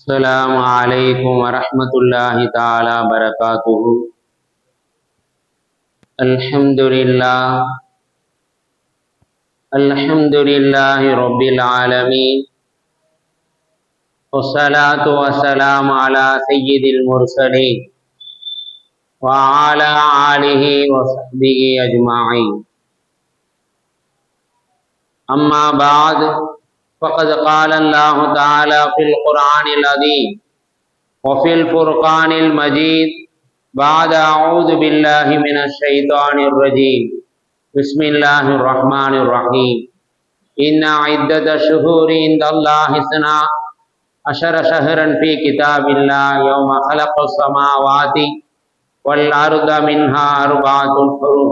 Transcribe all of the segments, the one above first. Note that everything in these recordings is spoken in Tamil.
السلام علیکم ورحمۃ اللہ تعالی وبرکاتہ الحمد للہ الحمد للہ رب العالمین۔ والصلاة والسلام على سید المرسلین۔ وعلى آلہ وصحبہ اجمعین۔ اما بعد۔ فقد قال الله تعالى في القرآن العظيم وفي الفرقان المجيد بعد أعوذ بالله من الشيطان الرجيم. بسم الله الرحمن الرحيم. إن عدة الشهور عند الله اثنا عشر شهرا في كتاب الله يوم خلق السماوات والأرض منها أربعة حرم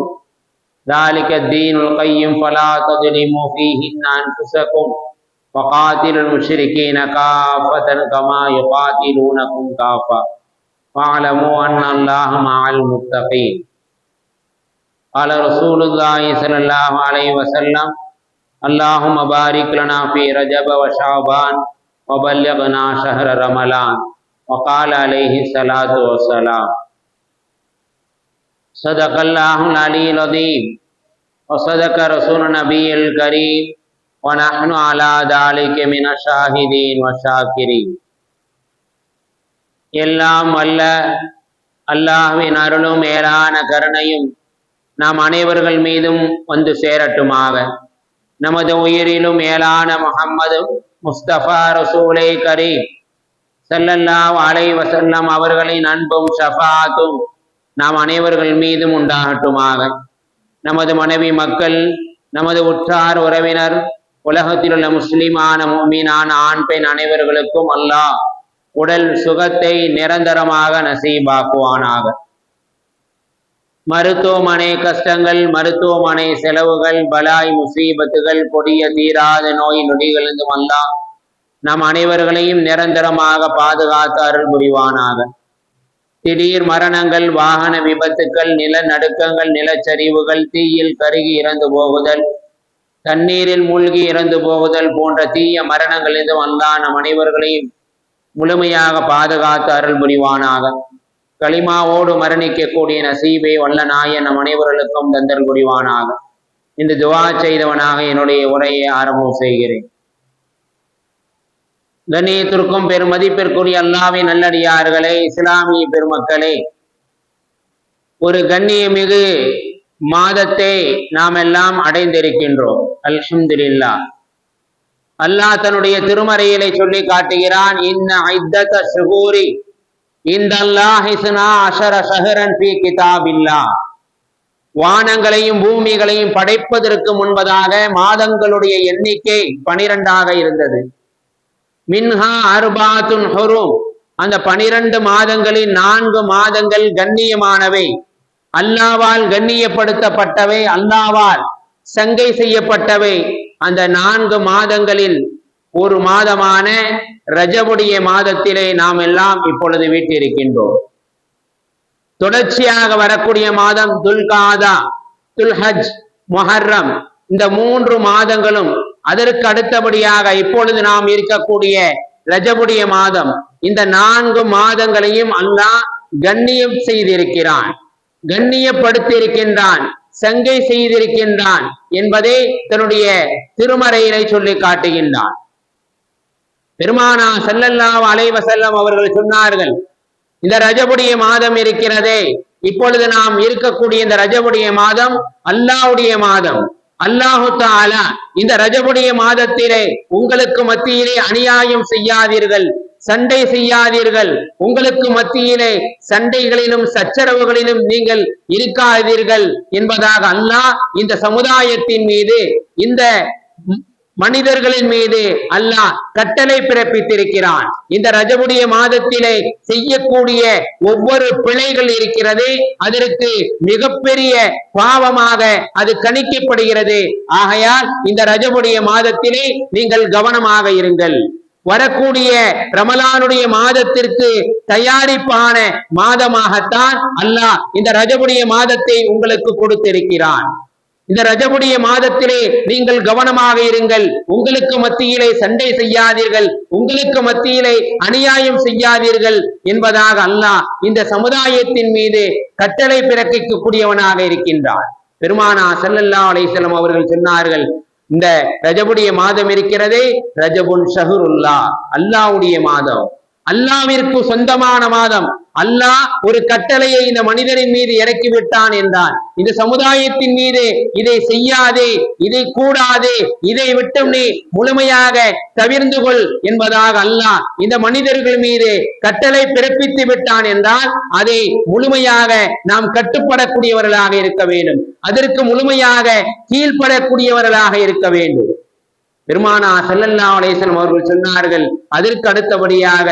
ذلك الدين القيم فلا تظلموا فيهن أنفسكم. وقاتلوا المشركين كافة كما يقاتلونكم كافة. واعلموا أن الله مع المتقين. قال رسول الله صلى الله عليه وسلم، اللهم بارك لنا في رجب وشعبان وبلغنا شهر رمضان. وقال عليه الصلاة والسلام، صدق الله العلي العظيم، وصدق رسول النبي الكريم ونحن على ذلك من الشاهدين والشاكرين எல்லாம் அல்ல அல்லாஹ்வின் அருளும் மேலான கருணையும் நாம் அனைவர்கள் மீதும் வந்து சேரட்டுமாக நமது உயிரிலும் மேலான முகம்மது முஸ்தபா ரசூலை கரீம் ஸல்லல்லாஹு அலைஹி வஸல்லம் அவர்களின் அன்பும் ஷஃபாத்தும் நாம் அனைவர்கள் மீதும் உண்டாகட்டுமாக நமது மனைவி மக்கள் நமது உற்றார் உறவினர் உலகத்தில் உள்ள முஸ்லிமான மீனான ஆண் பெண் அனைவர்களுக்கும் அல்லாஹ் உடல் சுகத்தை நிரந்தரமாக நசீபாக்குவானாக. மருத்துவமனை கஷ்டங்கள் மருத்துவமனை செலவுகள் பலாய் முசீபத்துகள் கொடிய தீராத நோய் நொடிகளிலிருந்தும் அல்லாம் நம் அனைவர்களையும் நிரந்தரமாக பாதுகாத்து அருள் புரிவானாக. திடீர் மரணங்கள் வாகன விபத்துக்கள் நிலநடுக்கங்கள் நிலச்சரிவுகள் தீயில் கருகி இறந்து போகுதல் தண்ணீரில் மூழ்கி இறந்து போகுதல் போன்ற தீய மரணங்களிலிருந்து வந்தா நம் அனைவர்களையும் முழுமையாக பாதுகாத்து அருள் புரிவானாக. களிமாவோடு மரணிக்கக்கூடிய நசீபை வல்ல நாய நம் அனைவர்களுக்கும் தந்தல் புரிவானாக. இந்த துவா செய்தவனாக என்னுடைய உரையை ஆரம்பம் செய்கிறேன். கண்ணியத்திற்கும் பெருமதிப்பிற்குரிய அல்லாவின் நல்லடியார்களே இஸ்லாமிய பெருமக்களே ஒரு கண்ணியமிகு மாதத்தை நாம் எல்லாம் அடைந்திருக்கின்றோம். அல்ஹம்துலில்லா. அல்லாஹ் தன்னுடைய திருமறையிலே சொல்லி காட்டுகிறான் இன்ன ஐத்தத ஷுகூரி இந்த அல்லாஹிசுனா அஷர ஷஹரன் பி கிதாபில்லா. வானங்களையும் பூமிகளையும் படைப்பதற்கு முன்பதாக மாதங்களுடைய எண்ணிக்கை பனிரெண்டாக இருந்தது. மின்ஹா அர்பாத்துன் ஹுரும். அந்த பனிரெண்டு மாதங்களில் நான்கு மாதங்கள் கண்ணியமானவை. அல்லாவால் கண்ணியப்படுத்தப்பட்டவை. அல்லாவால் சங்கை செய்யப்பட்டவை. அந்த நான்கு மாதங்களில் ஒரு மாதமான ரஜபுடைய மாதத்திலே நாம் எல்லாம் இப்பொழுது வீட்டிருக்கின்றோம். தொடர்ச்சியாக வரக்கூடிய மாதம் துல்காதா துல்ஹஜ் மொஹர்ரம். இந்த மூன்று மாதங்களும் அதற்கு அடுத்தபடியாக இப்பொழுது நாம் இருக்கக்கூடிய ரஜபுடைய மாதம். இந்த நான்கு மாதங்களையும் அல்லாஹ் கண்ணியம் செய்திருக்கிறான். கண்ணியப்படுத்தியிருக்கின்றான். சங்கை செய்திருக்கின்றான் என்பதை தன்னுடைய திருமறையினை சொல்லி காட்டுகின்றான். பெருமானா செல்லல்லா அலைவசல்லம் அவர்கள் சொன்னார்கள் இந்த ரஜபுடைய மாதம் இருக்கிறதே இப்பொழுது நாம் இருக்கக்கூடிய இந்த ரஜபுடைய மாதம் அல்லாவுடைய மாதம். அல்லாஹு தாலா இந்த ரஜபுடைய மாதத்திலே உங்களுக்கு மத்தியிலே அநியாயம் செய்யாதீர்கள் சண்டை செய்யாதீர்கள். உங்களுக்கு மத்தியிலே சண்டைகளிலும் சச்சரவுகளிலும் நீங்கள் இருக்காதீர்கள் என்பதாக அல்லாஹ் இந்த சமுதாயத்தின் மீது இந்த மனிதர்களின் மீது அல்லாஹ் கட்டளை பிறப்பித்திருக்கிறான். இந்த ரஜபுடைய மாதத்திலே செய்யக்கூடிய ஒவ்வொரு பிழைகள் இருக்கிறது. அதற்கு மிகப்பெரிய பாவமாக அது கணிக்கப்படுகிறது. ஆகையால் இந்த ரஜபுடைய மாதத்திலே நீங்கள் கவனமாக இருங்கள். வரக்கூடிய ரமலானுடைய மாதத்திற்கு தயாரிப்பான மாதமாகத்தான் அல்லாஹ் இந்த ரஜபுடைய மாதத்தை உங்களுக்கு கொடுத்திருக்கிறான். இந்த ரஜபுடைய மாதத்திலே நீங்கள் கவனமாக இருங்கள். உங்களுக்கு மத்தியிலே சண்டை செய்யாதீர்கள். உங்களுக்கு மத்தியிலே அநியாயம் செய்யாதீர்கள் என்பதாக அல்லாஹ் இந்த சமுதாயத்தின் மீது கட்டளை பிறக்கிக்கக்கூடியவனாக இருக்கின்றான். பெருமானா சல்லல்லா அலைஹிஸ்ஸலாம் அவர்கள் சொன்னார்கள் இந்த ரஜபுடைய மாதம் இருக்கிறதே ரஜபுன் ஷஹருல்லா அல்லாஹ்வுடைய மாதம். அல்லாவிற்கு சொந்தமான மாதம். அல்லாஹ் ஒரு கட்டளையை இந்த மனிதனின் மீது இறக்கி விட்டான் என்றான். இந்த சமுதாயத்தின் மீது இதை செய்யாதே இதை கூடாதே இதை விட்டும் நீ முழுமையாக தவிர்ந்து கொள் என்பதாக அல்லாஹ் இந்த மனிதர்கள் மீது கட்டளை பிறப்பித்து விட்டான் என்றால் அதை முழுமையாக நாம் கட்டுப்படக்கூடியவர்களாக இருக்க வேண்டும். அதற்கு முழுமையாக கீழ்ப்படக்கூடியவர்களாக இருக்க வேண்டும். பெருமானா செல்லல்லா அலேசன் அவர்கள் சொன்னார்கள் அதற்கு அடுத்தபடியாக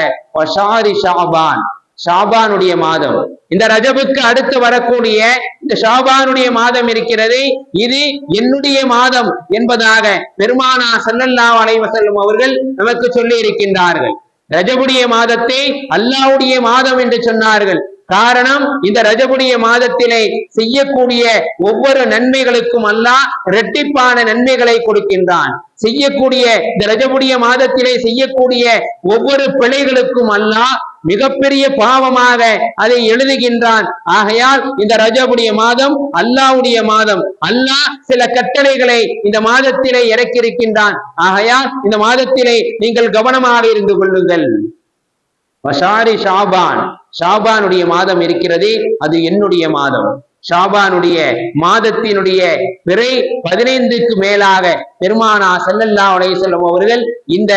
ஷாபான் ஷாபானுடைய மாதம். இந்த ரஜபுக்கு அடுத்து வரக்கூடிய இந்த ஷாபானுடைய மாதம் இருக்கிறது. இது என்னுடைய மாதம் என்பதாக பெருமானா ஸல்லல்லாஹு அலைஹி அவர்கள் நமக்கு சொல்லி இருக்கின்றார்கள் ரஜபுடைய மாதத்தை அல்லாவுடைய மாதம் என்று சொன்னார்கள். காரணம் இந்த ரஜபுடைய மாதத்திலே செய்யக்கூடிய ஒவ்வொரு நன்மைகளுக்கும் அல்லாஹ் இரட்டிப்பான நன்மைகளை கொடுக்கின்றான். செய்யக்கூடிய இந்த ரஜபுடைய மாதத்திலே செய்யக்கூடிய ஒவ்வொரு பிழைகளுக்கும் அல்லாஹ் மிகப்பெரிய பாவமாக அதை எழுதுகின்றான். ஆகையால் இந்த ரஜபுடைய மாதம் அல்லாஹ்வுடைய மாதம். அல்லாஹ் சில கட்டளைகளை இந்த மாதத்திலே இறக்கியிருக்கின்றான். ஆகையால் இந்த மாதத்திலே நீங்கள் கவனமாக இருந்து கொள்ளுங்கள். வசாரி ஷாபான். ஷாபானுடைய மாதம் இருக்கிறது அது என்னுடைய மாதம். ஷாபானுடைய மாதத்தினுடைய பிறை பதினைந்துக்கு மேலாக பெருமானா செல்லல்லா உடைய செல்லும் அவர்கள் இந்த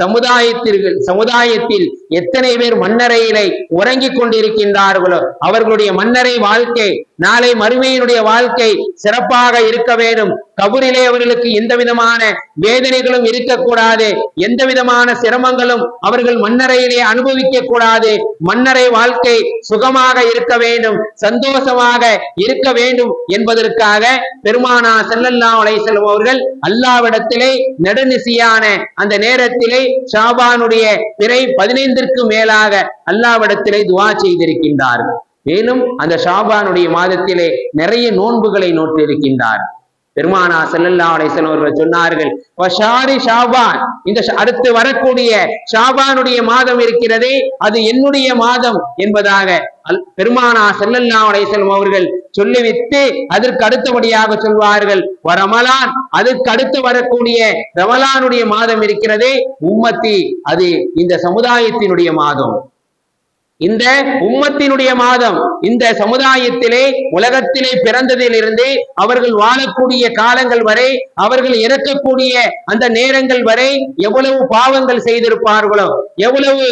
சமுதாயத்திற்கு சமுதாயத்தில் எத்தனை பேர் மன்னரையிலே உறங்கிக் கொண்டிருக்கின்றார்களோ அவர்களுடைய மன்னரை வாழ்க்கை நாளை மறுமையினுடைய வாழ்க்கை சிறப்பாக இருக்க வேண்டும். கபூரிலே அவர்களுக்கு எந்த விதமான வேதனைகளும் இருக்கக்கூடாது. எந்த விதமான சிரமங்களும் அவர்கள் மன்னரையிலே அனுபவிக்க கூடாது. மன்னரை வாழ்க்கை சுகமாக இருக்க வேண்டும் சந்தோஷமாக இருக்க வேண்டும் என்பதற்காக பெருமானா செல்லல்லா அலைஹி வஸல்லம் அவர்கள் அல்லாவிடத்திலே நடுநிசியான அந்த நேரத்திலே ஷாபானுடைய பிறை பதினைந்திற்கு மேலாக அல்லாவிடத்திலே துவா செய்திருக்கின்றார். மேலும் அந்த ஷாபானுடைய மாதத்திலே நிறைய நோன்புகளை நோட்டிருக்கின்றார் பெருமானா செல்லல்லா அலைசன் அவர்கள் சொன்னார்கள் வஷாரி ஷாபான் இந்த அடுத்து வரக்கூடிய ஷாபானுடைய மாதம் இருக்கிறதே அது என்னுடைய மாதம் என்பதாக அல்- பெருமானா செல்லல்லா அலைசன் அவர்கள் சொல்லிவிட்டு அதற்கு அடுத்தபடியாக சொல்வார்கள் வரமலான் அதுக்கு அடுத்து வரக்கூடிய ரமலானுடைய மாதம் இருக்கிறதே உம்மத்தி அது இந்த சமுதாயத்தினுடைய மாதம். இந்த உம்மத்தினுடைய மாதம் இந்த சமுதாயத்திலே உலகத்திலே பிறந்ததிலிருந்து அவர்கள் வாழக்கூடிய காலங்கள் வரை அவர்கள் இறக்கக்கூடிய அந்த நேரங்கள் வரை எவ்வளவு பாவங்கள் செய்திருப்பார்களோ எவ்வளவு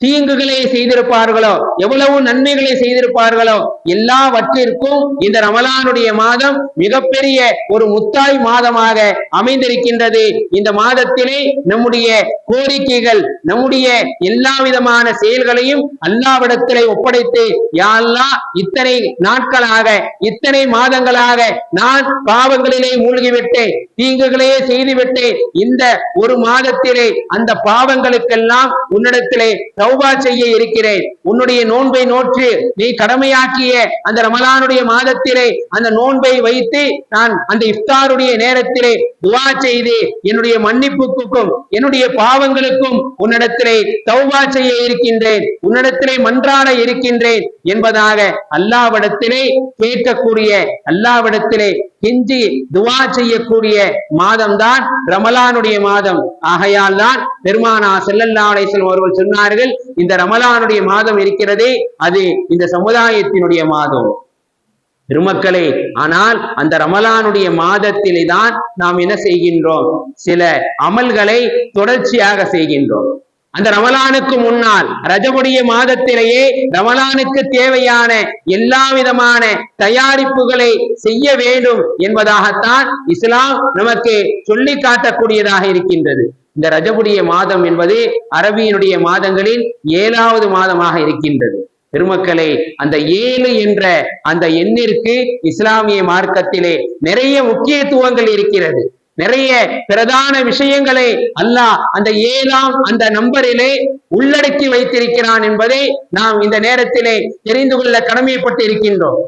தீங்குகளை செய்திருப்பார்களோ? எவ்வளவு நன்மைகளை செய்திருப்பார்களோ? எல்லாவற்றிற்கும் இந்த ரமலானுடைய மாதம் மிகப்பெரிய ஒரு முத்தாய் மாதமாக அமைந்திருக்கின்றது. இந்த மாதத்திலே நம்முடைய கோரிக்கைகள் நம்முடைய எல்லா விதமான செயல்களையும் அல்லாவிடத்திலே ஒப்படைத்து யாழ்லா இத்தனை நாட்களாக இத்தனை மாதங்களாக நான் பாவங்களிலே மூழ்கிவிட்டேன் தீங்குகளையே செய்துவிட்டேன். இந்த ஒரு மாதத்திலே அந்த பாவங்களுக்கெல்லாம் உன்னிடத்திலே தௌபா செய்ய இருக்கிறேன். உன்னுடைய நோன்பை நோற்று. நீ கடமையாக்கிய அந்த ரமலானுடைய மாதத்திலே அந்த நோன்பை வைத்து நான் அந்த இஃப்தாருடைய நேரத்திலே துவா செய்து என்னுடைய மன்னிப்புக்கும் என்னுடைய பாவங்களுக்கும் உன்னிடத்திலே தௌபா செய்ய இருக்கின்றேன். உன்னிடத்திலே மன்றாட இருக்கின்றேன் என்பதாக அல்லாவிடத்திலே கேட்கக்கூடிய அல்லாவிடத்திலே கெஞ்சி துவா செய்யக்கூடிய மாதம்தான் ரமலானுடைய மாதம். ஆகையால் தான் பெருமானா செல்லல்லா அலைஹி அவர்கள் சொன்னார்கள் இந்த ரமலானுடைய மாதம் இருக்கிறதே அது இந்த சமுதாயத்தினுடைய மாதம். பெருமக்களே ஆனால் அந்த ரமலானுடைய மாதத்திலே தான் நாம் என்ன செய்கின்றோம்? சில அமல்களை தொடர்ச்சியாக செய்கின்றோம். அந்த ரமலானுக்கு முன்னால் ரஜமுடைய மாதத்திலேயே ரமலானுக்கு தேவையான எல்லா விதமான தயாரிப்புகளை செய்ய வேண்டும் என்பதாகத்தான் இஸ்லாம் நமக்கு சொல்லி காட்டக்கூடியதாக இருக்கின்றது. இந்த ரஜபுடைய மாதம் என்பது அரபியினுடைய மாதங்களில் ஏழாவது மாதமாக இருக்கின்றது. பெருமக்களே அந்த ஏழு என்ற அந்த எண்ணிற்கு இஸ்லாமிய மார்க்கத்திலே நிறைய முக்கியத்துவங்கள் இருக்கிறது. நிறைய பிரதான விஷயங்களை அல்லாஹ் அந்த ஏழாம் அந்த நம்பரிலே உள்ளடக்கி வைத்திருக்கிறான் என்பதை நாம் இந்த நேரத்திலே தெரிந்து கொள்ள கடமைப்பட்டு இருக்கின்றோம்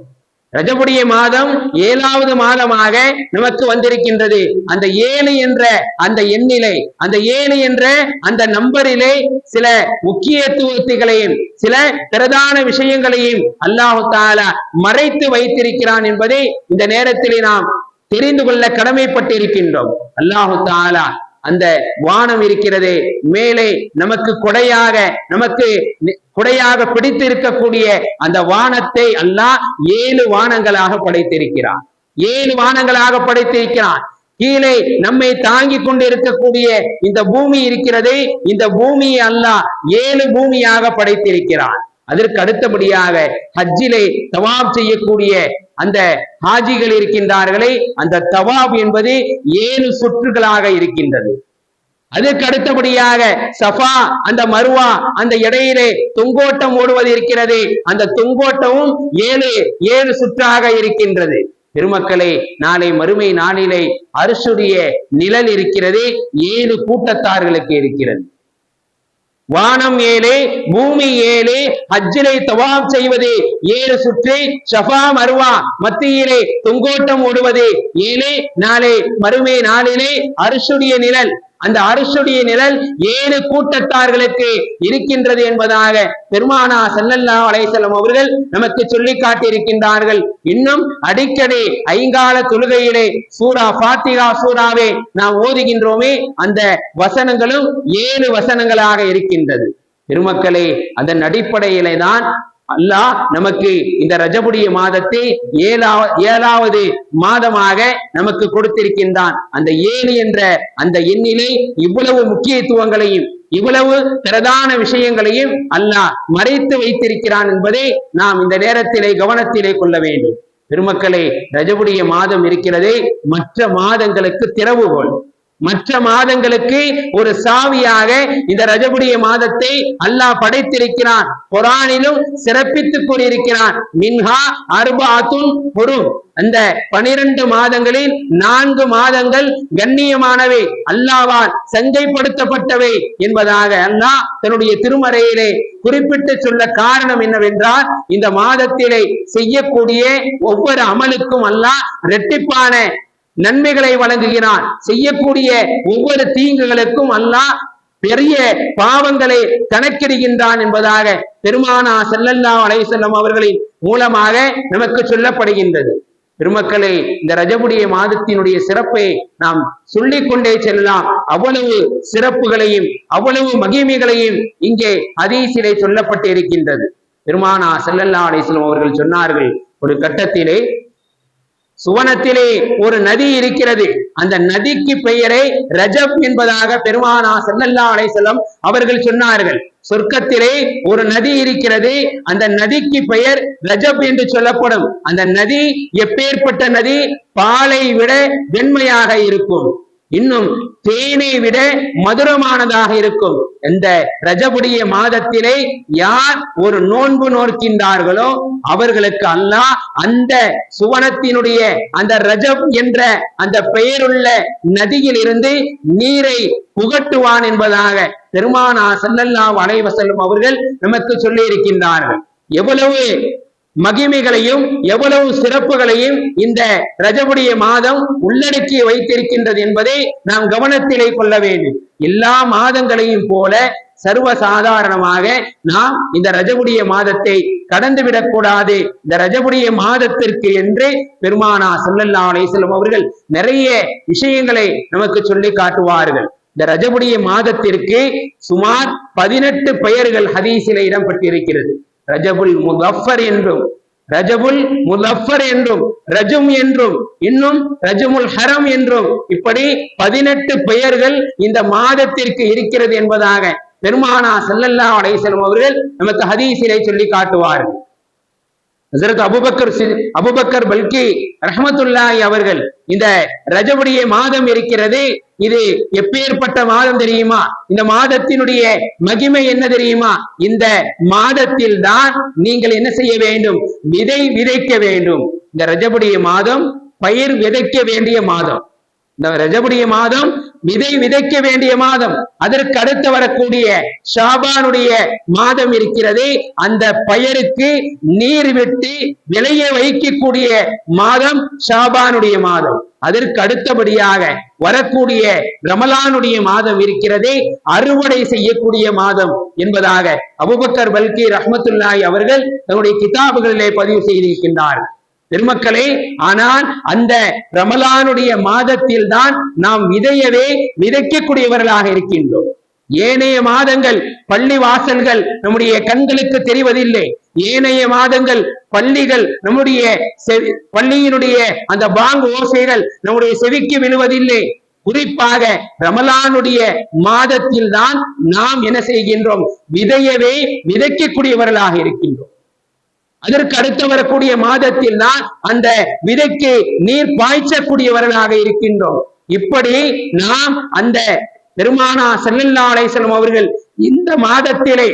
ரஜபுடைய மாதம் ஏழாவது மாதமாக நமக்கு வந்திருக்கின்றது. அந்த ஏழு என்ற அந்த எண்ணிலை அந்த ஏழு என்ற அந்த நம்பரிலே சில முக்கியத்துவத்துகளையும் சில பிரதான விஷயங்களையும் அல்லாஹு தாலா மறைத்து வைத்திருக்கிறான் என்பதை இந்த நேரத்திலே நாம் தெரிந்து கொள்ள கடமைப்பட்டிருக்கின்றோம். அல்லாஹு தாலா அந்த வானம் இருக்கிறது மேலே நமக்கு கொடையாக நமக்கு கொடையாக பிடித்து இருக்கக்கூடிய அந்த வானத்தை அல்லாஹ் ஏழு வானங்களாக படைத்திருக்கிறான். ஏழு வானங்களாக படைத்திருக்கிறான். கீழே நம்மை தாங்கிக் கொண்டு இருக்கக்கூடிய இந்த பூமி இருக்கிறதே இந்த பூமியை அல்லாஹ் ஏழு பூமியாக படைத்திருக்கிறான். அதற்கு அடுத்தபடியாக ஹஜ்ஜிலே தவாப் செய்யக்கூடிய அந்த ஹாஜிகள் இருக்கின்றார்களே அந்த தவாப் என்பது ஏழு சுற்றுகளாக இருக்கின்றது. அதற்கு அடுத்தபடியாக சஃபா அந்த மருவா அந்த இடையிலே தொங்கோட்டம் ஓடுவது இருக்கிறது. அந்த தொங்கோட்டமும் ஏழு ஏழு சுற்றாக இருக்கின்றது. பெருமக்களே நாளை மறுமை நாளிலே அரசுடைய நிழல் இருக்கிறது ஏழு கூட்டத்தார்களுக்கு இருக்கிறது. வானம் ஏழே பூமி ஏழே ஹஜ்ஜிலை தவாப் செய்வது. ஏழு சுற்றி ஷஃபா மருவா மத்தியிலே தொங்கோட்டம் ஓடுவது. ஏழே நாளே மறுமை நாளிலே அரிசுடைய நிழல். அந்த அரசுடைய நிழல் ஏழு கூட்டத்தார்களுக்கு இருக்கின்றது என்பதாக பெருமானா ஸல்லல்லாஹு அலைஹி அவர்கள் நமக்கு சொல்லி காட்டியிருக்கின்றார்கள். இன்னும் அடிக்கடி ஐங்கால தொழுகையிலே சூரா பாத்திகா சூராவே நாம் ஓதுகின்றோமே அந்த வசனங்களும் ஏழு வசனங்களாக இருக்கின்றது. பெருமக்களே அதன் அடிப்படையிலே தான் அல்லாஹ் நமக்கு இந்த ரஜபுடைய மாதத்தை ஏழாவ ஏழாவது மாதமாக நமக்கு கொடுத்திருக்கின்றான். அந்த ஏழு என்ற அந்த எண்ணிலே இவ்வளவு முக்கியத்துவங்களையும் இவ்வளவு பிரதான விஷயங்களையும் அல்லாஹ் மறைத்து வைத்திருக்கிறான் என்பதை நாம் இந்த நேரத்திலே கவனத்திலே கொள்ள வேண்டும். பெருமக்களே ரஜபுடைய மாதம் இருக்கிறதே மற்ற மாதங்களுக்கு திறவுகோள் மற்ற மாதங்களுக்கு ஒரு சாவியாக இந்த ரஜபுடைய மாதத்தை அல்லாஹ் படைத்திருக்கிறான். குரானிலும் சிறப்பித்துக் கூறியிருக்கிறான். மின்ஹா அர்பாத்துன் பொருள். அந்த பனிரெண்டு மாதங்களில் நான்கு மாதங்கள் கண்ணியமானவை. அல்லாவால் சந்தைப்படுத்தப்பட்டவை என்பதாக அல்லாஹ் தன்னுடைய திருமறையிலே குறிப்பிட்டு சொல்ல காரணம் என்னவென்றால் இந்த மாதத்திலே செய்யக்கூடிய ஒவ்வொரு அமலுக்கும் அல்லாஹ் இரட்டிப்பான நன்மைகளை வழங்குகிறான். செய்யக்கூடிய ஒவ்வொரு தீங்குகளுக்கும் அல்லாஹ் பெரிய பாவங்களை கணக்கிடுகின்றான் என்பதாக பெருமானா செல்லல்லா அலைசல்லம் அவர்களின் மூலமாக நமக்கு சொல்லப்படுகின்றது. பெருமக்களே இந்த ரஜபுடைய மாதத்தினுடைய சிறப்பை நாம் சொல்லிக் கொண்டே செல்லலாம். அவ்வளவு சிறப்புகளையும் அவ்வளவு மகிமைகளையும் இங்கே ஹதீஸிலே சொல்லப்பட்டு இருக்கின்றது பெருமானா செல்லல்லா அலைசல்லம் அவர்கள் சொன்னார்கள் ஒரு கட்டத்திலே சுவனத்திலே ஒரு நதி இருக்கிறது. அந்த நதிக்கு பெயரை ரஜப் என்பதாக பெருமானா ஸல்லல்லாஹு அலைசலம் அவர்கள் சொன்னார்கள். சொர்க்கத்திலே ஒரு நதி இருக்கிறது. அந்த நதிக்கு பெயர் ரஜப் என்று சொல்லப்படும். அந்த நதி எப்பேற்பட்ட நதி? பாலை விட வெண்மையாக இருக்கும். இன்னும் தேனை விட மதுரமானதாக இருக்கும். இந்த ரஜபுடைய மாதத்திலே யார் ஒரு நோன்பு நோக்கின்றார்களோ அவர்களுக்கு அல்லாஹ் அந்த சுவனத்தினுடைய அந்த ரஜப் என்ற அந்த பெயருள்ள நதியில் இருந்து நீரை புகட்டுவான் என்பதாக பெருமானா சல்லல்லா அலைஹி அவர்கள் நமக்கு சொல்லி இருக்கின்றார்கள் எவ்வளவு மகிமைகளையும் எவ்வளவு சிறப்புகளையும் இந்த ரஜபுடைய மாதம் உள்ளடக்கி வைத்திருக்கின்றது என்பதை நாம் கவனத்திலே கொள்ள வேண்டும். எல்லா மாதங்களையும் போல சர்வ சாதாரணமாக நாம் இந்த ரஜபுடைய மாதத்தை கடந்துவிடக் கூடாது இந்த ரஜபுடைய மாதத்திற்கு என்று பெருமானா ஸல்லல்லாஹு அலைஹி அவர்கள் நிறைய விஷயங்களை நமக்கு சொல்லி காட்டுவார்கள். இந்த ரஜபுடைய மாதத்திற்கு சுமார் பதினெட்டு பெயர்கள் ஹதீசில இடம்பெற்றிருக்கிறது. ரஜபுல் முதஃபர் என்றும் ரஜபுல் முதஃபர் என்றும் ரஜும் என்றும் இன்னும் ரஜமுல் ஹரம் என்றும் இப்படி பதினெட்டு பெயர்கள் இந்த மாதத்திற்கு இருக்கிறது என்பதாக பெருமானா செல்லல்லா அலைஹி அவர்கள் நமக்கு ஹதீஸிலே சொல்லி காட்டுவார்கள். ஹசரத் அபுபக்கர் அபுபக்கர் பல்கி ரஹமத்துல்லாய் அவர்கள் இந்த ரஜபுடைய மாதம் இருக்கிறது. இது எப்பேற்பட்ட மாதம் தெரியுமா? இந்த மாதத்தினுடைய மகிமை என்ன தெரியுமா? இந்த மாதத்தில் தான் நீங்கள் என்ன செய்ய வேண்டும்? விதை விதைக்க வேண்டும். இந்த ரஜபுடைய மாதம் பயிர் விதைக்க வேண்டிய மாதம். இந்த ரஜபுடைய மாதம் விதை விதைக்க வேண்டிய மாதம். அதற்கு அடுத்து வரக்கூடிய ஷாபானுடைய மாதம் இருக்கிறதே. அந்த பயிருக்கு நீர் விட்டு விளைய வைக்கக்கூடிய மாதம் ஷாபானுடைய மாதம். அதற்கு அடுத்தபடியாக வரக்கூடிய ரமலானுடைய மாதம் இருக்கிறதே. அறுவடை செய்யக்கூடிய மாதம் என்பதாக அபுபக்கர் பல்கி ரஹமத்துல்லாய் அவர்கள் தன்னுடைய கிதாபுகளிலே பதிவு செய்திருக்கின்றார். பெருமக்களே ஆனால் அந்த ரமலானுடைய மாதத்தில் தான் நாம் விதையவே விதைக்கக்கூடியவர்களாக இருக்கின்றோம். ஏனைய மாதங்கள் பள்ளி வாசல்கள் நம்முடைய கண்களுக்கு தெரிவதில்லை. ஏனைய மாதங்கள் பள்ளிகள் நம்முடைய செவி- பள்ளியினுடைய அந்த பாங்கு ஓசைகள் நம்முடைய செவிக்கு விழுவதில்லை. குறிப்பாக ரமலானுடைய மாதத்தில் தான் நாம் என்ன செய்கின்றோம்? விதையவே விதைக்கக்கூடியவர்களாக இருக்கின்றோம். அதற்கு அடுத்து வரக்கூடிய மாதத்தில் தான் அந்த விதைக்கு நீர் பாய்ச்சக்கூடியவர்களாக இருக்கின்றோம். இப்படி நாம் அந்த பெருமானா செல்லல்லா செல்லும் அவர்கள் இந்த மாதத்திலே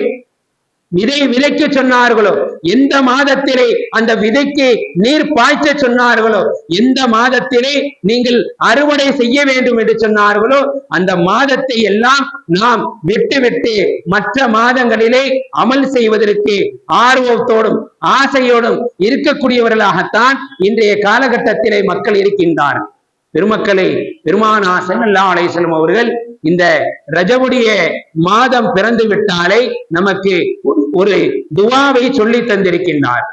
விதை விதைக்க சொன்னார்களோ? எந்த மாதத்திலே அந்த விதைக்கு நீர் பாய்ச்ச சொன்னார்களோ? எந்த மாதத்திலே நீங்கள் அறுவடை செய்ய வேண்டும் என்று சொன்னார்களோ? அந்த மாதத்தை எல்லாம் நாம் விட்டு விட்டு மற்ற மாதங்களிலே அமல் செய்வதற்கு ஆர்வத்தோடும் ஆசையோடும் இருக்கக்கூடியவர்களாகத்தான் இன்றைய காலகட்டத்திலே மக்கள் இருக்கின்றார்கள். பெருமக்களே பெருமானா ஸல்லல்லாஹு அலைஹி அவர்கள் இந்த ரஜவுடைய மாதம் பிறந்து விட்டாலே நமக்கு ஒரு- துவாவை சொல்லி தந்திருக்கின்றார்.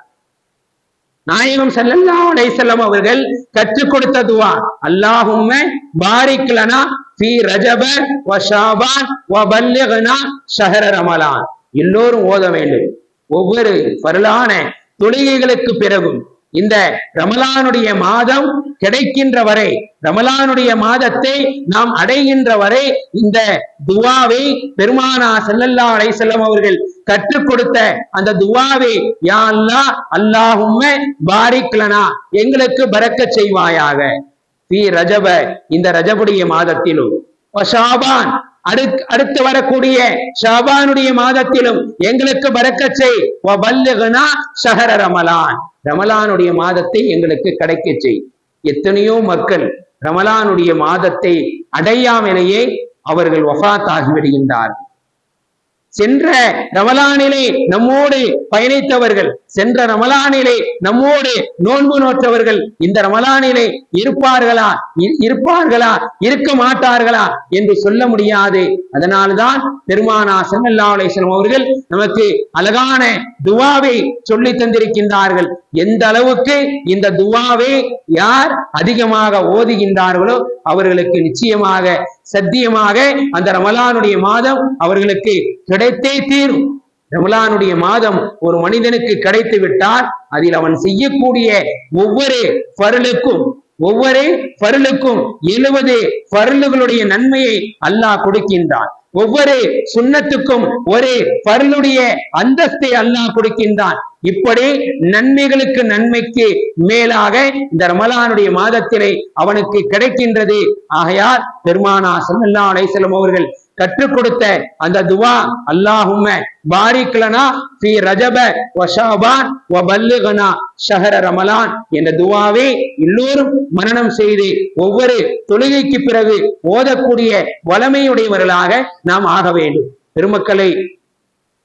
நாயகம் செல்லல்லா அலைசல்லம் அவர்கள் கற்றுக் கொடுத்த துவா அல்லாஹும் பாரிக்கலனா லனா ரஜப வ ஷாபான் வ பல்லிக்னா ஷஹர ரமலான். எல்லோரும் ஓத வேண்டும். ஒவ்வொரு பரலான தொழுகைகளுக்கு பிறகும் இந்த ரமலானுடைய மாதம் கிடைக்கின்ற வரை ரமலானுடைய மாதத்தை நாம் அடைகின்ற வரை இந்த துவாவை பெருமானா செல்லல்லா அலை செல்லம் அவர்கள் கற்றுக் கொடுத்த அந்த துவாவை யா அல்லாஹ் அல்லாஹும்ம பாரிக்லனா எங்களுக்கு பறக்க செய்வாயாக. ரஜப இந்த ரஜபுடைய மாதத்திலும். அடுத்து வரக்கூடிய ஷாபானுடைய மாதத்திலும் எங்களுக்கு பறக்கச்சை செய். வ ரமலான். ரமலானுடைய மாதத்தை எங்களுக்கு கிடைக்கச் செய். எத்தனையோ மக்கள் ரமலானுடைய மாதத்தை அடையாமலேயே அவர்கள் வஃபாத் ஆகிவிடுகின்றார்கள் சென்ற ரமலானிலே நம்மோடு பயணித்தவர்கள் சென்ற ரமலானிலே நம்மோடு நோன்பு நோற்றவர்கள் இந்த ரமலானிலே இருப்பார்களா? இருப்பார்களா? இருக்க மாட்டார்களா? என்று சொல்ல முடியாது. அதனால்தான் பெருமானா ஸல்லல்லாஹு அவர்கள் நமக்கு அழகான துவாவை சொல்லி தந்திருக்கின்றார்கள். எந்த அளவுக்கு இந்த துவாவை யார் அதிகமாக ஓதுகின்றார்களோ அவர்களுக்கு நிச்சயமாக சத்தியமாக அந்த ரமலானுடைய மாதம் அவர்களுக்கு கிடைத்தே தீரும். ரமலானுடைய மாதம் ஒரு மனிதனுக்கு கிடைத்து விட்டால் அதில் அவன் செய்யக்கூடிய ஒவ்வொரு பருளுக்கும் ஒவ்வொரு பருளுக்கும் எழுபது பருளுகளுடைய நன்மையை அல்லாஹ் கொடுக்கின்றான். ஒவ்வொரு சுண்ணத்துக்கும் ஒரு பருளுடைய அந்தஸ்தை அல்லாஹ் கொடுக்கின்றான். இப்படி நன்மைகளுக்கு நன்மைக்கு மேலாக இந்த ரமலானுடைய மாதத்திலே அவனுக்கு கிடைக்கின்றது. ஆகையால் பெருமானா ஸல்லல்லாஹு அலைசலம் அவர்கள் கற்றுக் கொடுத்த அந்த துவா அல்லாஹும பாரிக்லனா ஃபி ரஜப வஷாபான் வல்லுகனா ஷஹர ரமலான் என்ற துவாவை எல்லோரும் மரணம் செய்து ஒவ்வொரு தொழுகைக்கு பிறகு ஓதக்கூடிய வளமையுடையவர்களாக நாம் ஆக வேண்டும். பெருமக்களை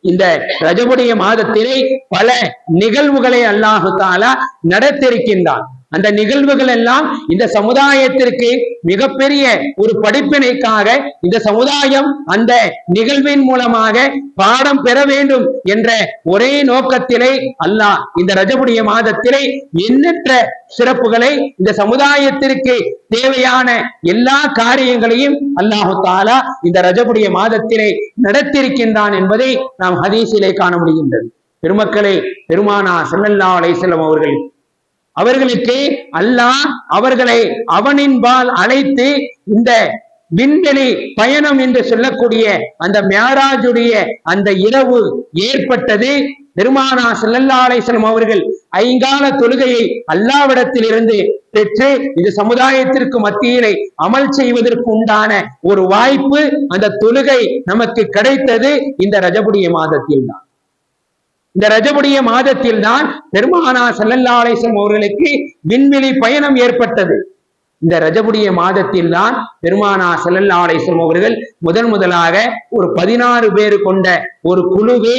இந்த ரஜபுடைய மாதத்திலே பல நிகழ்வுகளை அல்லாஹு தாலா நடத்திருக்கின்றான் அந்த நிகழ்வுகள் எல்லாம் இந்த சமுதாயத்திற்கு மிகப்பெரிய ஒரு படிப்பினைக்காக இந்த சமுதாயம் அந்த நிகழ்வின் மூலமாக பாடம் பெற வேண்டும் என்ற ஒரே நோக்கத்திலே அல்லாஹ் இந்த ரஜபுடைய மாதத்திலே எண்ணற்ற சிறப்புகளை இந்த சமுதாயத்திற்கு தேவையான எல்லா காரியங்களையும் அல்லாஹு தாலா இந்த ரஜபுடைய மாதத்திலே நடத்தியிருக்கின்றான் என்பதை நாம் ஹதீசிலே காண முடிகின்றது. பெருமக்களே பெருமானா ஸல்லல்லாஹு அலைசல்லம் அவர்கள் அவர்களுக்கு அல்லாஹ் அவர்களை அவனின்பால் அழைத்து இந்த விண்வெளி பயணம் என்று சொல்லக்கூடிய அந்த மியாராஜுடைய அந்த இரவு ஏற்பட்டது. பெருமானா ஸல்லல்லாஹு அவர்கள் ஐங்கால தொழுகையை அல்லாவிடத்தில் இருந்து பெற்று இந்த சமுதாயத்திற்கு மத்தியிலே அமல் செய்வதற்கு உண்டான ஒரு வாய்ப்பு அந்த தொழுகை நமக்கு கிடைத்தது இந்த ரஜபுடைய மாதத்தில் தான் இந்த ரஜபுடைய மாதத்தில் தான் பெருமானா செல்லல்லாலேசம் அவர்களுக்கு விண்வெளி பயணம் ஏற்பட்டது. இந்த ரஜபுடைய மாதத்தில் தான் பெருமானா செல்லல்லாலேசம் அவர்கள் முதன் முதலாக ஒரு பதினாறு பேர் கொண்ட ஒரு குழுவை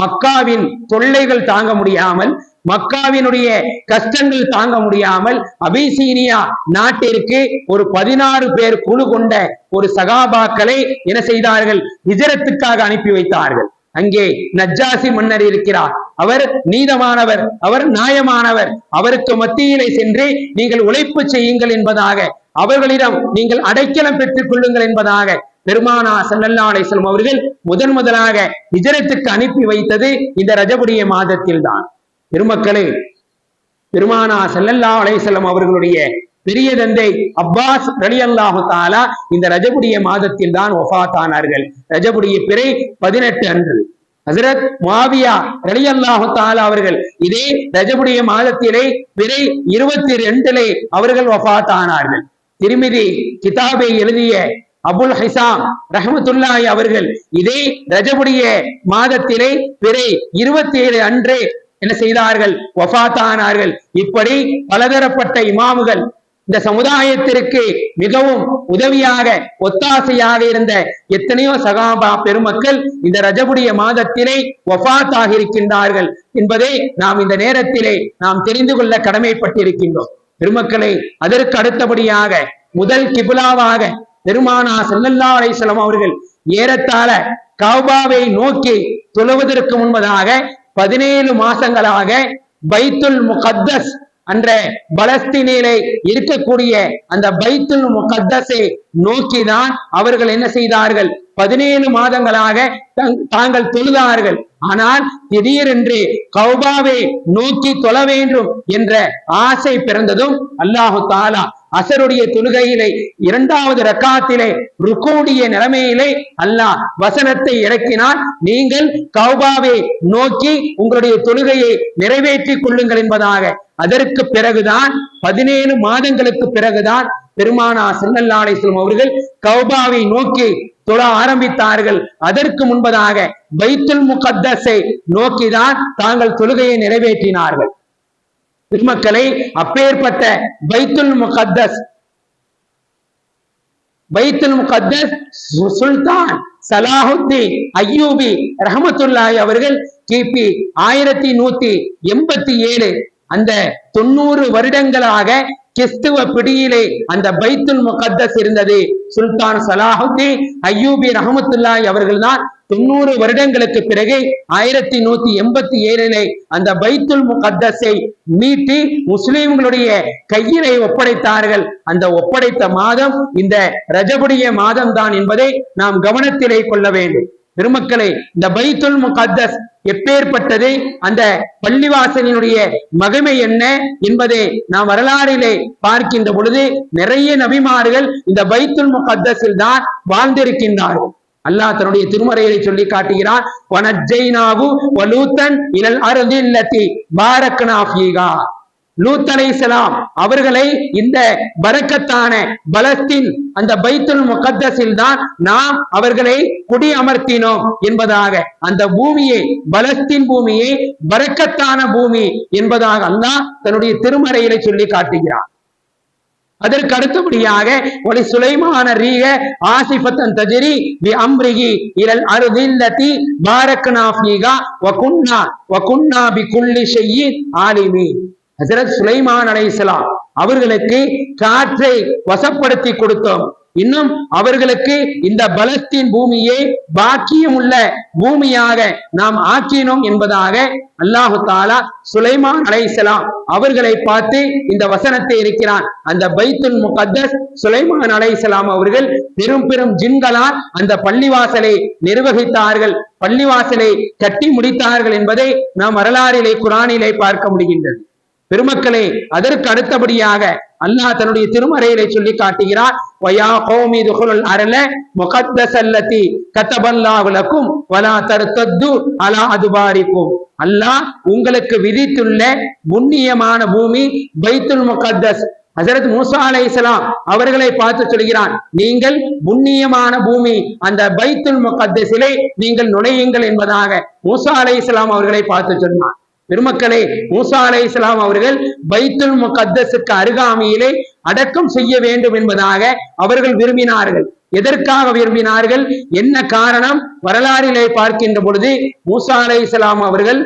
மக்காவின் தொல்லைகள் தாங்க முடியாமல் மக்காவினுடைய கஷ்டங்கள் தாங்க முடியாமல் அபிசீனியா நாட்டிற்கு ஒரு பதினாறு பேர் குழு கொண்ட ஒரு சகாபாக்களை என்ன செய்தார்கள்? ஹிஜரத்துக்காக அனுப்பி வைத்தார்கள். அங்கே நஜ்ஜாசி மன்னர் இருக்கிறார். அவர் நீதமானவர் அவர் நியாயமானவர். அவருக்கு மத்தியிலே சென்று நீங்கள் உழைப்பு செய்யுங்கள் என்பதாக அவர்களிடம் நீங்கள் அடைக்கலம் பெற்றுக் கொள்ளுங்கள் என்பதாக பெருமானா சல்லல்லா அலிஸ்லாம் அவர்கள் முதன் முதலாக ஹிஜரத்துக்கு அனுப்பி வைத்தது இந்த ரஜபுடைய மாதத்தில் தான் பெருமக்களே பெருமானா சல்லல்லா அலைசல்லம் அவர்களுடைய பெரிய தந்தை அப்பாஸ் ரலி அல்லாஹு தாலா இந்த ரஜபுடைய மாதத்தில் தான் ஒஃபாத்தானார்கள் ரஜபுடைய பிறை பதினெட்டு அன்று. ஹசரத் மாவியா ரலி அல்லாஹு தாலா அவர்கள் இதே ரஜபுடைய மாதத்திலே பிறை இருபத்தி ரெண்டிலே அவர்கள் ஒஃபாத்தானார்கள் திருமிதி கிதாபை எழுதிய அபுல் ஹிசாம் ரஹமத்துல்லாய் அவர்கள் இதே ரஜபுடைய மாதத்திலே பிறை இருபத்தி ஏழு அன்றே என்ன செய்தார்கள்? வஃபாத்தானார்கள். இப்படி பலதரப்பட்ட இமாமுகள் இந்த சமுதாயத்திற்கு மிகவும் உதவியாக ஒத்தாசையாக இருந்த எத்தனையோ சகாபா பெருமக்கள் இந்த ரஜபுடைய மாதத்திலே வஃத் இருக்கின்றார்கள் என்பதை நாம் இந்த நேரத்திலே நாம் தெரிந்து கொள்ள கடமைப்பட்டிருக்கின்றோம். பெருமக்களை அதற்கு அடுத்தபடியாக முதல் கிபுலாவாக பெருமானா செல்லல்லா அலைசலம் அவர்கள் ஏறத்தாழ கவுபாவை நோக்கி தொழுவதற்கு முன்பதாக பதினேழு மாசங்களாக பைத்துல் முகத்தஸ் அன்ற பலஸ்தீனிலே இருக்கக்கூடிய அந்த பைத்துல் முகத்தஸை நோக்கிதான் அவர்கள் என்ன செய்தார்கள்? பதினேழு மாதங்களாக தாங்கள் தொழுதார்கள். ஆனால் திடீரென்று கௌபாவை நோக்கி தொழ வேண்டும் என்ற ஆசை பிறந்ததும் அல்லாஹு தாலா அசருடைய தொழுகையிலே இரண்டாவது ரக்காத்திலே ருக்கோடிய நிலைமையிலே அல்லாஹ் வசனத்தை இறக்கினால் நீங்கள் கௌபாவை நோக்கி உங்களுடைய தொழுகையை நிறைவேற்றிக் கொள்ளுங்கள் என்பதாக. அதற்கு பிறகுதான் பதினேழு மாதங்களுக்கு பிறகுதான் பெருமானா செல்லல்லாசலம் அவர்கள் கௌபாவை நோக்கி தொழ ஆரம்பித்தார்கள். அதற்கு முன்பதாக பைத்துல் முகத்தஸை நோக்கிதான் தாங்கள் தொழுகையை நிறைவேற்றினார்கள். பெருமக்களை அப்பேற்பட்ட பைத்துல் முகத்தஸ் பைத்துல் முகத்தஸ் சுல்தான் சலாஹுத்தீன் ஐயூபி ரஹமத்துல்லாய் அவர்கள் கிபி ஆயிரத்தி நூத்தி எண்பத்தி ஏழு அந்த தொண்ணூறு வருடங்களாக கிறிஸ்துவ பிடியிலே அந்த பைத்துல் முகத்தஸ் இருந்தது. சுல்தான் சலாஹுத்தீன் ஐயூபி ரஹமத்துல்லாய் அவர்கள் தான் தொண்ணூறு வருடங்களுக்கு பிறகு ஆயிரத்தி நூத்தி எண்பத்தி ஏழிலே அந்த பைத்துல் முகத்தஸை மீட்டி முஸ்லிம்களுடைய கையிலே ஒப்படைத்தார்கள். அந்த ஒப்படைத்த மாதம் இந்த ரஜபுடைய மாதம் தான் என்பதை நாம் கவனத்திலே கொள்ள வேண்டும். பெருமக்களே இந்த பைத்துல் முகத்தஸ் எப்பேற்பட்டது? அந்த பள்ளிவாசலினுடைய மகிமை என்ன என்பதை நாம் வரலாறிலே பார்க்கின்ற பொழுது நிறைய நபிமார்கள் இந்த பைத்துல் முகத்தஸில் தான் வாழ்ந்திருக்கின்றார்கள். அல்லாஹ் தன்னுடைய திருமறையை சொல்லி காட்டுகிறான் வனஜைனாவு வலூத்தன் இலல் அருதில்லத்தி பாரக்னா ஃபீகா லூத் அலைசலாம் அவர்களை இந்த பரக்கத்தான பலஸ்தீன் அந்த பைத்துல் முகத்தஸில் தான் நாம் அவர்களை குடி அமர்த்தினோம் என்பதாக அந்த பூமியை பலஸ்தீன் பூமியை பரக்கத்தான பூமி என்பதாக அல்லாஹ் தன்னுடைய திருமறையில சொல்லி காட்டுகிறான். அதற்கு அடுத்தபடியாக ஒளி சுலைமான ரீக ஆசிபத்தன் தஜரி வி அம்ரிகி இரல் அருதில்லதி பாரக்னா ஃபீகா வகுன்னா வகுன்னா பி குல்லி ஷையின் ஆலிமி ஹசரத் சுலைமான் அலைசலாம் அவர்களுக்கு காற்றை வசப்படுத்தி கொடுத்தோம். இன்னும் அவர்களுக்கு இந்த பலஸ்தீன் பூமியை பாக்கியம் உள்ள பூமியாக நாம் ஆக்கினோம் என்பதாக அல்லாஹு தாலா சுலைமான் அலைசலாம் அவர்களை பார்த்து இந்த வசனத்தை இருக்கிறான். அந்த பைத்துல் முகத்தஸ் சுலைமான் அலைசலாம் அவர்கள் பெரும் பெரும் ஜின்களால் அந்த பள்ளிவாசலை நிர்வகித்தார்கள். பள்ளிவாசலை கட்டி முடித்தார்கள் என்பதை நாம் வரலாறிலே குரானிலே பார்க்க முடிகின்றது. பெருமக்களே அதற்கு அடுத்தபடியாக அல்லாஹ் தன்னுடைய திருமறையிலே சொல்லி காட்டுகிறார். வயா கோமி துகுல் அரல கத்தபல்லாவுலக்கும் வலா தருத்தத்து அலா அதுபாரிக்கும். அல்லாஹ் உங்களுக்கு விதித்துள்ள புண்ணியமான பூமி பைத்துல் முகத்தஸ். ஹசரத் மூசா அலை இஸ்லாம் அவர்களை பார்த்து சொல்கிறான் நீங்கள் புண்ணியமான பூமி அந்த பைத்துல் முகத்தஸிலே நீங்கள் நுழையுங்கள் என்பதாக. மூசா அலை இஸ்லாம் அவர்களை பார்த்து சொன்னான். பெருமக்களே மூசா அலை இஸ்லாம் அவர்கள் பைத்துல் முகத்தசுக்கு அருகாமையிலே அடக்கம் செய்ய வேண்டும் என்பதாக அவர்கள் விரும்பினார்கள். எதற்காக விரும்பினார்கள்? என்ன காரணம்? வரலாறிலே பார்க்கின்ற பொழுது மூசா அலை இஸ்லாம் அவர்கள்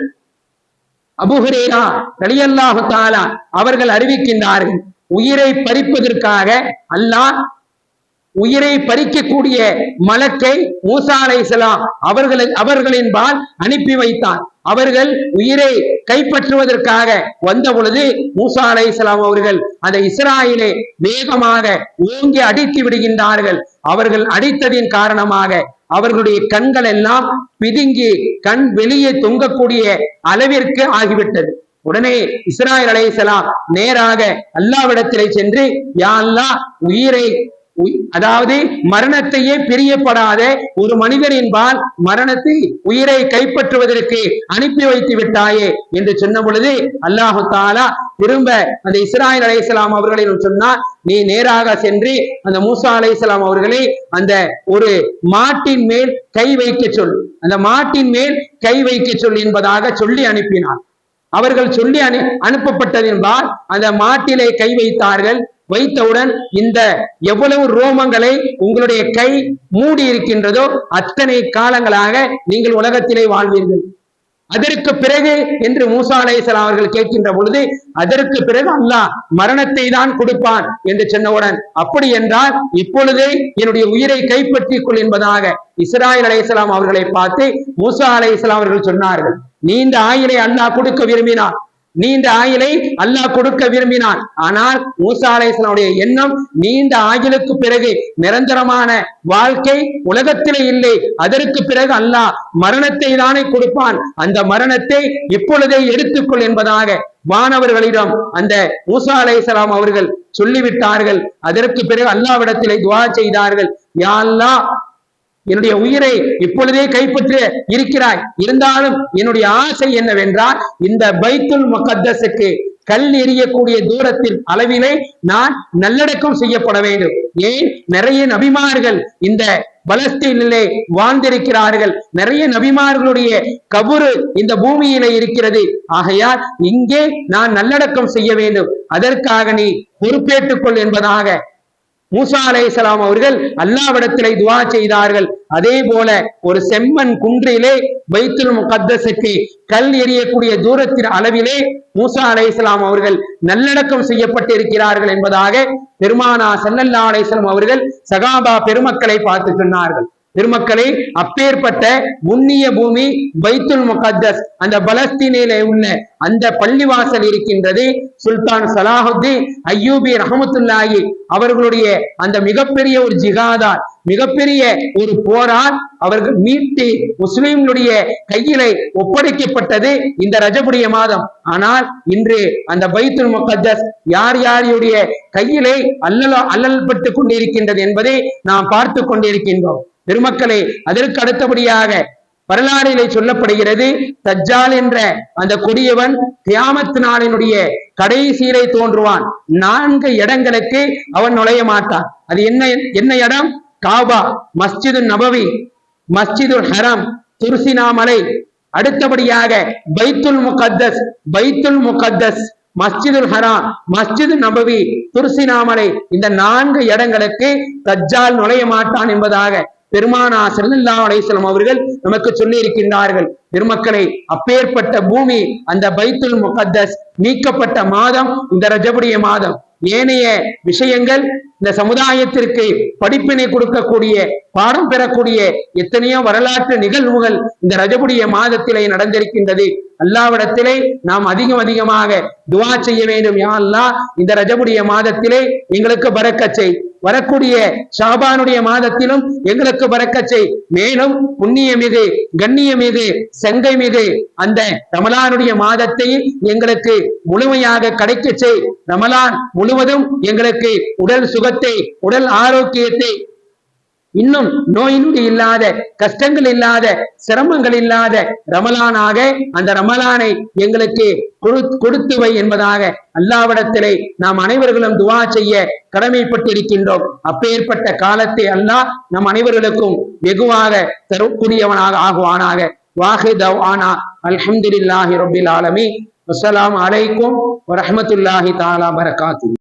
அபுஹுரேரா ரலியல்லாஹு தாலா அவர்கள் அறிவிக்கின்றார்கள் உயிரை பறிப்பதற்காக அல்லாஹ் உயிரை பறிக்கக்கூடிய மலக்கை மூசா அலைசலாம் அவர்களை அவர்களின் பால் அனுப்பி வைத்தான் அவர்கள் உயிரை கைப்பற்றுவதற்காக வந்த பொழுது மூசா அலைசலாம் அவர்கள் அந்த இஸ்ராயிலை வேகமாக ஓங்கி அடித்து விடுகின்றார்கள். அவர்கள் அடித்ததின் காரணமாக அவர்களுடைய கண்கள் எல்லாம் பிதுங்கி கண் வெளியே தொங்கக்கூடிய அளவிற்கு ஆகிவிட்டது. உடனே இஸ்ராயல் அலைசலாம் நேராக அல்லாவிடத்திலே சென்று யா அல்லா உயிரை அதாவது மரணத்தையே பிரியப்படாத ஒரு மனிதரின்பால் மரணத்தை உயிரை கைப்பற்றுவதற்கு அனுப்பி வைத்து விட்டாயே என்று சொன்ன பொழுது அல்லாஹு தாலா திரும்ப அந்த இஸ்ராயல் அலைஹிஸ்ஸலாம் அவர்களிடம் சொன்னால் நீ நேராக சென்று அந்த மூசா அலைஹிஸ்ஸலாம் அவர்களை அந்த ஒரு மாட்டின் மேல் கை வைக்க சொல். அந்த மாட்டின் மேல் கை வைக்க சொல் என்பதாக சொல்லி அனுப்பினார். அவர்கள் சொல்லி அனு அனுப்பப்பட்டதென்பால் அந்த மாட்டிலே கை வைத்தார்கள் வைத்தவுடன் இந்த எவ்வளவு ரோமங்களை உங்களுடைய கை மூடி இருக்கின்றதோ அத்தனை காலங்களாக நீங்கள் உலகத்திலே வாழ்வீர்கள். அதற்கு பிறகு என்று மூசா அலைஹிஸ்ஸலாம் அவர்கள் கேட்கின்ற பொழுது அதற்கு பிறகு அல்லாஹ் மரணத்தை தான் கொடுப்பான் என்று சொன்னவுடன் அப்படி என்றால் இப்பொழுதே என்னுடைய உயிரை கைப்பற்றிக் கொள் என்பதாக இஸ்ராயல் அலைசலாம் அவர்களை பார்த்து மூசா அலைஹிஸ்ஸலாம் அவர்கள் சொன்னார்கள். நீண்ட ஆயிலை அல்லாஹ் கொடுக்க விரும்பினார் நீண்ட ஆயுளை அல்லாஹ் கொடுக்க விரும்பினான். ஆனால் மூசா அலைஹிஸ்ஸலாமுடைய எண்ணம் நீண்ட ஆயுளுக்கு பிறகு நிரந்தரமான வாழ்க்கை உலகத்திலே இல்லை. அதற்கு பிறகு அல்லாஹ் மரணத்தை தானே கொடுப்பான். அந்த மரணத்தை இப்பொழுதே எடுத்துக்கொள் என்பதாக வானவர்களிடம் அந்த மூசா அலைஹிஸ்ஸலாம் அவர்கள் சொல்லிவிட்டார்கள். அதற்கு பிறகு அல்லாவிடத்திலே துவா செய்தார்கள். யா என்னுடைய உயிரை இப்பொழுதே கைப்பற்றி இருக்கிறாய். இருந்தாலும் என்னுடைய ஆசை என்னவென்றால் இந்த பைத்துல் முகத்தஸுக்கு கல் எரியக்கூடிய தூரத்தில் அளவிலே நான் நல்லடக்கம் செய்யப்பட வேண்டும். ஏன்? நிறைய நபிமார்கள் இந்த பலஸ்தீனிலே வாழ்ந்திருக்கிறார்கள். நிறைய நபிமார்களுடைய கபுரு இந்த பூமியிலே இருக்கிறது. ஆகையால் இங்கே நான் நல்லடக்கம் செய்ய வேண்டும். அதற்காக நீ பொறுப்பேற்றுக்கொள் என்பதாக மூசா அலைஹிஸ்ஸலாம் அவர்கள் அல்லாவிடத்திலே துவா செய்தார்கள். அதே போல ஒரு செம்மண் குன்றிலே பைத்துல் முகத்தஸுக்கு கல் எறியக்கூடிய தூரத்தின் அளவிலே மூசா அலைஹிஸ்ஸலாம் அவர்கள் நல்லடக்கம் செய்யப்பட்டிருக்கிறார்கள் என்பதாக பெருமானா சல்லல்லா அலைஹிஸ்ஸலாம் அவர்கள் சகாபா பெருமக்களை பார்த்து சொன்னார்கள். பெருமக்களே அப்பேற்பட்ட முன்னிய பூமி பைத்துல் முகத்தஸ் அந்த பலஸ்தீனில உள்ள அந்த பள்ளிவாசல் இருக்கின்றது சுல்தான் சலாஹுத்தீன் ஐயூபி ரஹமத்துல்லாஹி அவர்களுடைய அந்த மிகப்பெரிய ஒரு ஜிகாதார் மிகப்பெரிய ஒரு போரால் அவர்கள் மீட்டு முஸ்லிம்களுடைய கையிலே ஒப்படைக்கப்பட்டது இந்த ரஜபுடைய மாதம். ஆனால் இன்று அந்த பைத்துல் முகத்தஸ் யார் யாருடைய கையிலே அல்லல அல்லல்பட்டு கொண்டிருக்கின்றது என்பதை நாம் பார்த்து கொண்டிருக்கின்றோம். பெருமக்களே அதற்கு அடுத்தபடியாக வரலாறிலே சொல்லப்படுகிறது தஜ்ஜால் என்ற அந்த கொடியவன் தியாமத்து நாளினுடைய கடைசியிலே தோன்றுவான். நான்கு இடங்களுக்கு அவன் நுழைய மாட்டான். அது என்ன என்ன இடம்? காபா மஸ்ஜிது நபவி மஸ்ஜிதுல் ஹரம் துர்சினாமலை அடுத்தபடியாக பைத்துல் முகத்தஸ் பைத்துல் முகத்தஸ் மஸ்ஜிதுல் ஹராம் மஸ்ஜிது நபவி துர்சினாமலை இந்த நான்கு இடங்களுக்கு தஜ்ஜால் நுழைய மாட்டான் என்பதாக பெருமானா அவர்கள் நமக்கு சொல்லி இருக்கின்றார்கள் பெருமக்களை அப்பேற்பட்ட பூமி அந்த பைத்துல் முகத்தஸ் நீக்கப்பட்ட மாதம் இந்த ரஜபுடைய மாதம். ஏனைய விஷயங்கள் இந்த சமுதாயத்திற்கு படிப்பினை கொடுக்கக்கூடிய பாடம் பெறக்கூடிய எத்தனையோ வரலாற்று நிகழ்வுகள் இந்த ரஜபுடைய மாதத்திலே நடந்திருக்கின்றது. அல்லாவிடத்திலே நாம் அதிகம் அதிகமாக துவா செய்ய வேண்டும். யாழ்லா இந்த ரஜபுடைய மாதத்திலே எங்களுக்கு பறக்கச்சை வரக்கூடிய ஷாபானுடைய மாதத்திலும் எங்களுக்கு பறக்கச்சை மேலும் புண்ணிய மீது கண்ணிய மீது செங்கை மீது அந்த ரமலானுடைய மாதத்தை எங்களுக்கு முழுமையாக கிடைக்கச்சை செய். ரமலான் முழுவதும் எங்களுக்கு உடல் சுகத்தை உடல் ஆரோக்கியத்தை இன்னும் நோய் நொடி இல்லாத கஷ்டங்கள் இல்லாத சிரமங்கள் இல்லாத ரமலானாக அந்த ரமலானை எங்களுக்கு கொடு- என்பதாக அல்லாவிடத்திலே நாம் அனைவர்களும் துவா செய்ய கடமைப்பட்டிருக்கின்றோம். அப்பேற்பட்ட காலத்தை அல்லாஹ் நம் அனைவர்களுக்கும் வெகுவாக தரக்கூடியவனாக ஆகுவானாக. வாஹி தவானா அல்ஹம்துலில்லாஹி ரபில் ஆலமி அஸ்லாம் அலைக்கும் வரமத்துல்லாஹி தாலா பரகாத்துஹு.